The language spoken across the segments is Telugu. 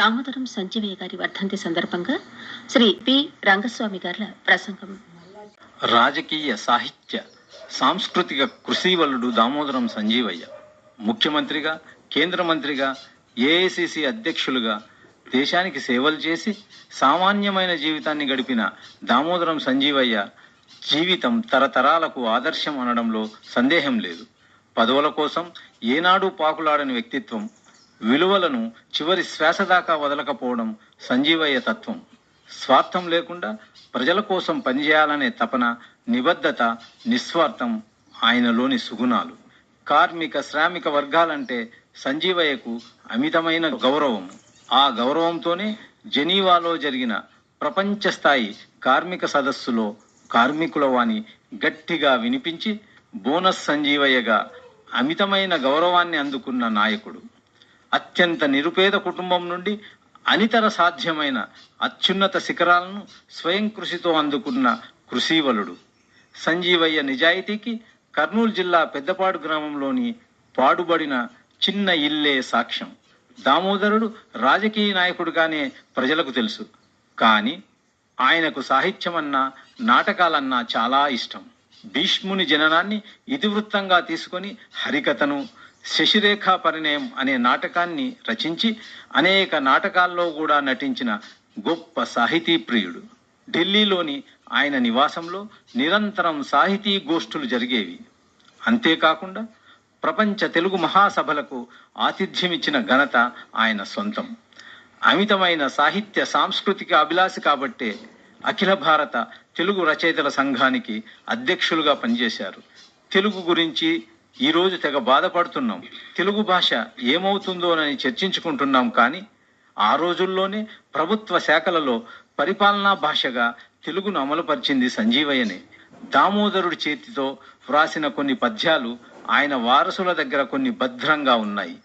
దామోదరం సంజీవయ్య గారి వర్ధంతి సందర్భంగా శ్రీ పి. రంగస్వామి గారి ప్రసంగం. రాజకీయ సాహిత్య సాంస్కృతిక కృషివలుడు దామోదరం సంజీవయ్య ముఖ్యమంత్రిగా కేంద్ర మంత్రిగా ఏఐసిసి అధ్యక్షులుగా దేశానికి సేవలు చేసి సామాన్యమైన జీవితాన్ని గడిపిన దామోదరం సంజీవయ్య జీవితం తరతరాలకు ఆదర్శం అనడంలో సందేహం లేదు. పదవుల కోసం ఏనాడు పాకులాడని వ్యక్తిత్వం విలువలను చివరి శ్వాస దాకా వదలకపోవడం సంజీవయ్య తత్వం. స్వార్థం లేకుండా ప్రజల కోసం పనిచేయాలనే తపన నిబద్ధత నిస్వార్థం ఆయనలోని సుగుణాలు. కార్మిక శ్రామిక వర్గాలంటే సంజీవయ్యకు అమితమైన గౌరవం. ఆ గౌరవంతోనే జెనీవాలో జరిగిన ప్రపంచ స్థాయి కార్మిక సదస్సులో కార్మికుల వాణి గట్టిగా వినిపించి బోనస్ సంజీవయ్యగా అమితమైన గౌరవాన్ని అందుకున్న నాయకుడు. అత్యంత నిరుపేద కుటుంబం నుండి అనితర సాధ్యమైన అత్యున్నత శిఖరాలను స్వయం కృషితో అందుకున్న కృషీవలుడు. సంజీవయ్య నిజాయితీకి కర్నూలు జిల్లా పెద్దపాడు గ్రామంలోని పాడుబడిన చిన్న ఇల్లే సాక్ష్యం. దామోదరుడు రాజకీయ నాయకుడుగానే ప్రజలకు తెలుసు. కానీ ఆయనకు సాహిత్యమన్నా నాటకాలన్నా చాలా ఇష్టం. భీష్ముని జననాన్ని ఇతివృత్తంగా తీసుకొని హరికథను శశిరేఖా పరిణయం అనే నాటకాన్ని రచించి అనేక నాటకాల్లో కూడా నటించిన గొప్ప సాహితీ ప్రియుడు. ఢిల్లీలోని ఆయన నివాసంలో నిరంతరం సాహితీ గోష్ఠులు జరిగేవి. అంతేకాకుండా ప్రపంచ తెలుగు మహాసభలకు ఆతిథ్యమిచ్చిన ఘనత ఆయన సొంతం. అమితమైన సాహిత్య సాంస్కృతిక అభిలాషి కాబట్టే అఖిల భారత తెలుగు రచయితల సంఘానికి అధ్యక్షులుగా పనిచేశారు. తెలుగు గురించి ఈరోజు తెగ బాధపడుతున్నాం. తెలుగు భాష ఏమవుతుందోనని చర్చించుకుంటున్నాం కానీ ఆ రోజుల్లోనే ప్రభుత్వ శాఖలలో పరిపాలనా భాషగా తెలుగును అమలుపరిచింది సంజీవయ్యనే. దామోదరుడి చేతితో వ్రాసిన కొన్ని పద్యాలు ఆయన వారసుల దగ్గర కొన్ని భద్రంగా ఉన్నాయి.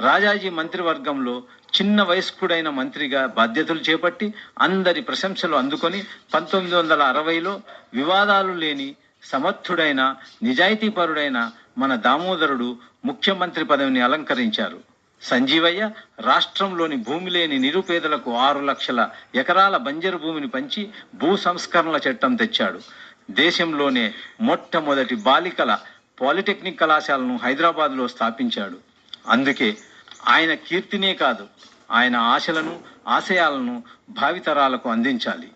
రాజాజీ మంత్రివర్గంలో చిన్న వయస్కుడైన మంత్రిగా బాధ్యతలు చేపట్టి అందరి ప్రశంసలు అందుకొని పంతొమ్మిది వందల అరవైలో వివాదాలు లేని సమర్థుడైన నిజాయితీపరుడైన మన దామోదరుడు ముఖ్యమంత్రి పదవిని అలంకరించారు. సంజీవయ్య రాష్ట్రంలోని భూమి లేని నిరుపేదలకు ఆరు లక్షల ఎకరాల బంజరు భూమిని పంచి భూ సంస్కరణల చట్టం తెచ్చాడు. దేశంలోనే మొట్టమొదటి బాలికల పాలిటెక్నిక్ కళాశాలను హైదరాబాద్లో స్థాపించాడు. అందుకే ఆయన కీర్తినే కాదు ఆయన ఆశలను ఆశయాలను భావితరాలకు అందించాలి.